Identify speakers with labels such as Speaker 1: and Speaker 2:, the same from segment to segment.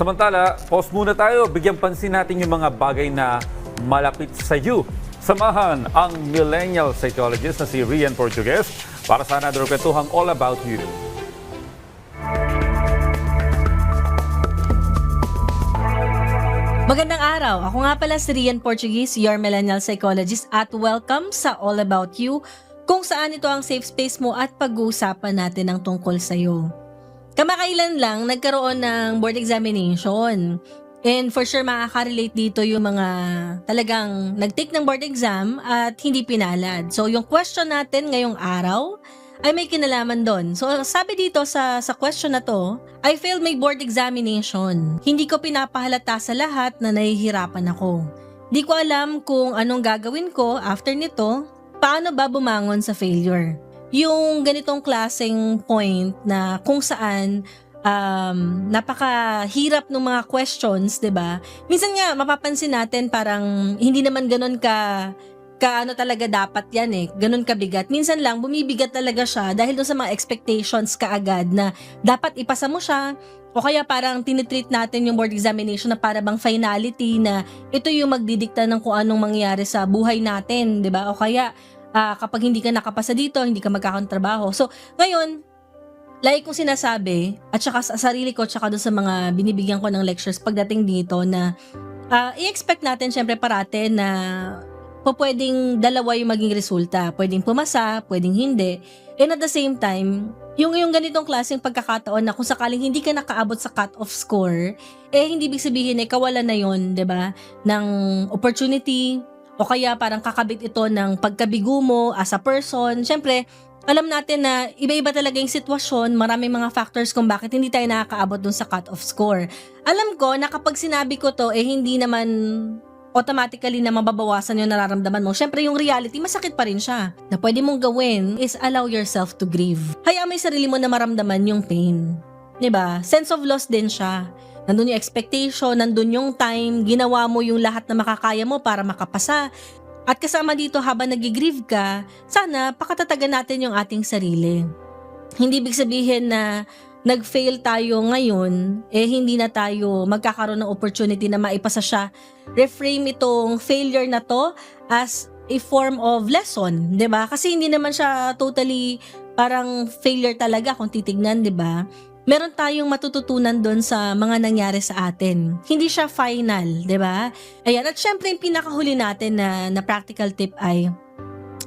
Speaker 1: Samantala, pause muna tayo. Bigyan pansin natin yung mga bagay na malapit sa iyo. Samahan ang millennial psychologist na si Rian Portugues para sa another kwentuhang All About You.
Speaker 2: Magandang araw. Ako nga pala si Rian Portuguese, your millennial psychologist at welcome sa All About You kung saan ito ang safe space mo at pag-uusapan natin ang tungkol sa iyo. Kamakailan lang nagkaroon ng board examination. And for sure makaka-relate dito yung mga talagang nag-take ng board exam at hindi pinalad. So yung question natin ngayong araw ay may kinalaman doon. So sabi dito sa sa question na to, I failed my board examination. Hindi ko pinapahalata sa lahat na nahihirapan ako. Di ko alam kung anong gagawin ko after nito, paano ba bumangon sa failure. Yung ganitong klaseng point na kung saan um, napakahirap ng mga questions, 'di ba? Minsan nga mapapansin natin parang hindi naman ganun ka kaano talaga dapat yan eh. Ganun kabigat. Minsan lang, bumibigat talaga siya dahil doon sa mga expectations kaagad na dapat ipasa mo siya o kaya parang tinitreat natin yung board examination na para bang finality na ito yung magdidikta ng kung anong mangyayari sa buhay natin, di ba? O kaya ah, kapag hindi ka nakapasa dito, hindi ka magkakontrabaho. So, ngayon, like kong sinasabi, at saka sa sarili ko, at saka doon sa mga binibigyan ko ng lectures pagdating dito na ah, i-expect natin syempre parate na po pwedeng dalawa yung maging resulta. Pwedeng pumasa, pwedeng hindi. And at the same time, yung yung ganitong klaseng pagkakataon na kung sakaling hindi ka nakaabot sa cut-off score, eh hindi ibig sabihin eh kawalan na yon 'di ba? Ng opportunity o kaya parang kakabit ito ng pagkabigo mo as a person. Syempre, alam natin na iba-iba talaga yung sitwasyon, maraming mga factors kung bakit hindi tayo nakakaabot dun sa cut-off score. Alam ko na kapag sinabi ko to, eh hindi naman automatically na mababawasan yung nararamdaman mo. Syempre, yung reality, masakit pa rin siya. Na pwede mong gawin is allow yourself to grieve. Hayaan mo yung sarili mo na maramdaman yung pain. ba? Sense of loss din siya. Nandun yung expectation, nandun yung time, ginawa mo yung lahat na makakaya mo para makapasa. At kasama dito habang nag-grieve ka, sana pakatatagan natin yung ating sarili. Hindi ibig sabihin na nag-fail tayo ngayon, eh hindi na tayo magkakaroon ng opportunity na maipasa siya. Reframe itong failure na to as a form of lesson, 'di ba? Kasi hindi naman siya totally parang failure talaga kung titignan, 'di ba? Meron tayong matututunan doon sa mga nangyari sa atin. Hindi siya final, 'di ba? Ayan, at syempre yung pinakahuli natin na, na practical tip ay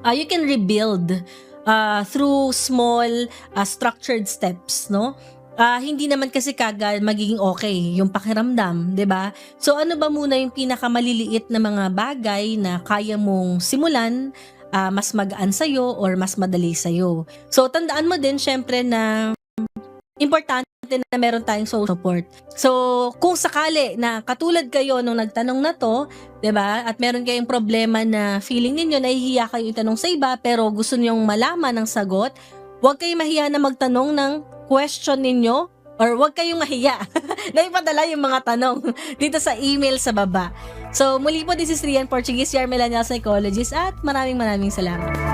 Speaker 2: uh, you can rebuild uh, through small uh, structured steps, no? Ah, hindi naman kasi kagad magiging okay yung pakiramdam, 'di ba? So ano ba muna yung pinakamaliliit na mga bagay na kaya mong simulan ah, mas magaan sa or mas madali sa So tandaan mo din syempre na importante na meron tayong social support. So, kung sakali na katulad kayo nung nagtanong na to, 'di ba? At meron kayong problema na feeling ninyo nahihiya kayo itanong sa iba pero gusto niyo malaman ng sagot, huwag kayong mahiya na magtanong ng question ninyo or huwag kayong mahiya na ipadala yung mga tanong dito sa email sa baba. So, muli po, this is Rian Portuguese, your millennial psychologist at maraming maraming salamat.